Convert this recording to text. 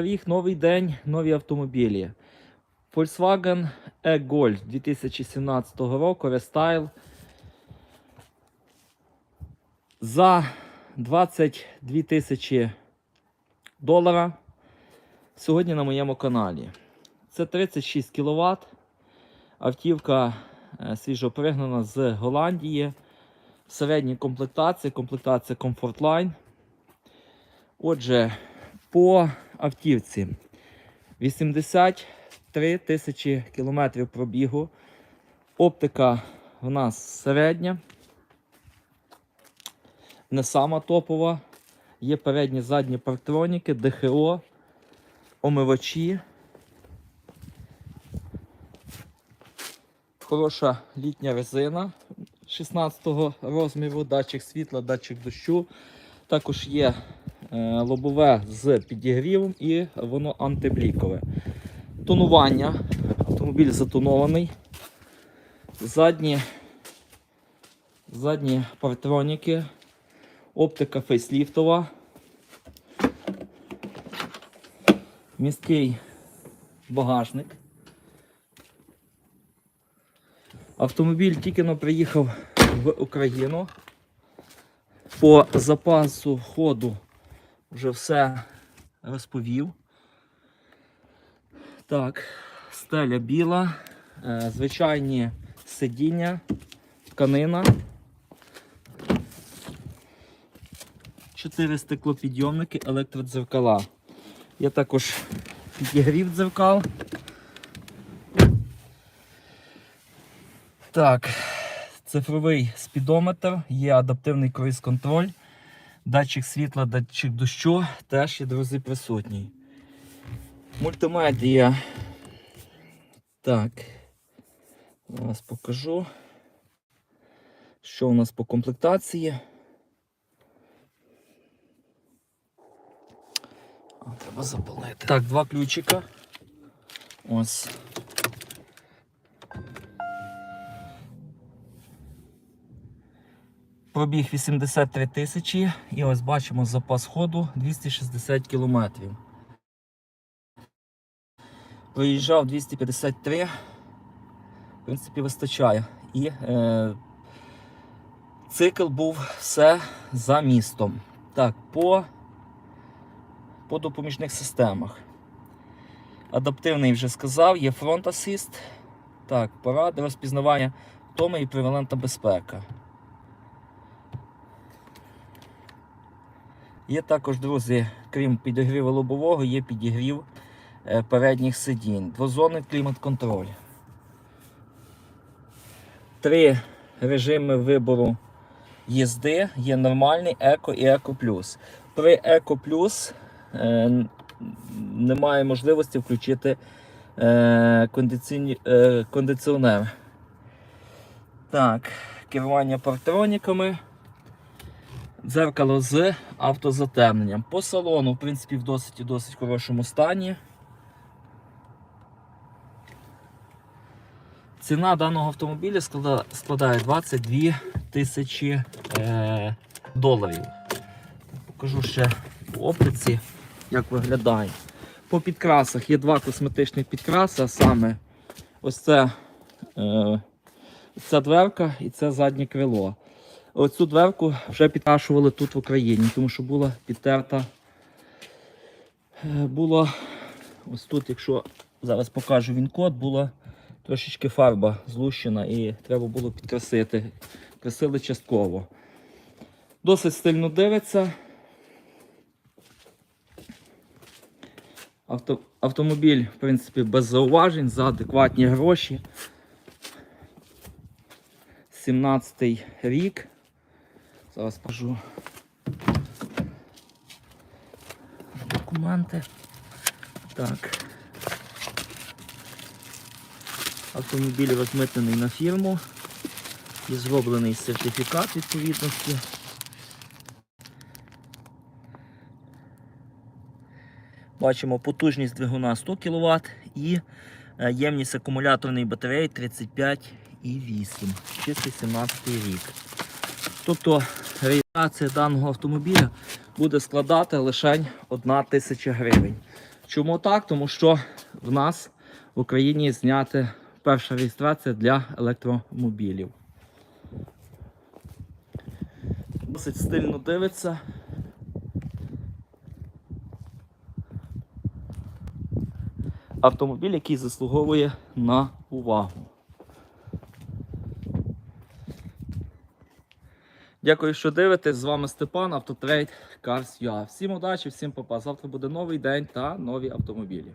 Рік, новий день, нові автомобілі. Volkswagen E-Golf 2017 року рестайл. За 22 тисячі долара сьогодні на моєму каналі. Це 36 кВт. Автівка е, свіжопригнана з Голландії. Середні комплектації, комплектація Comfortline. Отже, по автівці 83 тисячі кілометрів пробігу. Оптика в нас середня. Не сама топова. Є передні задні парктроніки, ДХО, омивачі. Хороша літня резина 16 розміру, датчик світла, датчик дощу. Також є лобове з підігрівом і воно антиблікове. Тонування. Автомобіль затонований. Задні, задні партроніки. Оптика фейсліфтова. Місткий багажник. Автомобіль тільки но приїхав в Україну. По запасу ходу вже все розповів. Так, стеля біла, е, звичайні сидіння, тканина. Чотири стеклопідйомники, електродзеркала. Є також підігрів дзеркал. Так, цифровий спідометр, є адаптивний круїз-контроль, датчик світла, датчик дощу теж є, друзі, присутній. Мультимедія. Так, зараз покажу, що у нас по комплектації. Треба запалити. Так, два ключика. Ось. Пробіг 83 тисячі і ось бачимо запас ходу 260 кілометрів. Проїжджав 253, в принципі, вистачає. І е, цикл був все за містом. Так, по, по допоміжних системах. Адаптивний вже сказав, є фронт асист. Так, поради, розпізнавання втоми і превалентна безпека. Є також, друзі, крім підігріву лобового, є підігрів е, передніх сидінь. Двозонний клімат-контроль. Три режими вибору їзди є нормальний, еко і еко плюс. При еко плюс е, немає можливості включити е, кондиціонер. Так, керування партроніками. Дзеркало з автозатемненням. По салону, в принципі, в досить і досить хорошому стані. Ціна даного автомобіля складає 22 тисячі е, доларів. Покажу ще в оптиці, як виглядає. По підкрасах є два косметичних підкраси, а саме ось це, е, ця дверка і це заднє крило. Оцю дверку вже підкрашували тут в Україні, тому що була підтерта. е, Було ось тут, якщо зараз покажу він код, була трошечки фарба злущена і треба було підкрасити. Красили частково. Досить стильно дивиться. Авто, автомобіль, в принципі, без зауважень, за адекватні гроші. 17 рік. Зараз покажу документи. Так. Автомобіль розмитнений на фірму і зроблений сертифікат відповідності. Бачимо потужність двигуна 100 кВт і е, ємність акумуляторної батареї 35,8. Чистий 17 рік. Тобто реєстрація даного автомобіля буде складати лише 1 тисяча гривень. Чому так? Тому що в нас в Україні зняти перша реєстрація для електромобілів. Досить стильно дивиться. Автомобіль, який заслуговує на увагу. Дякую, що дивитесь. З вами Степан, Автотрейд Cars.ua. Всім удачі, всім попа. Завтра буде новий день та нові автомобілі.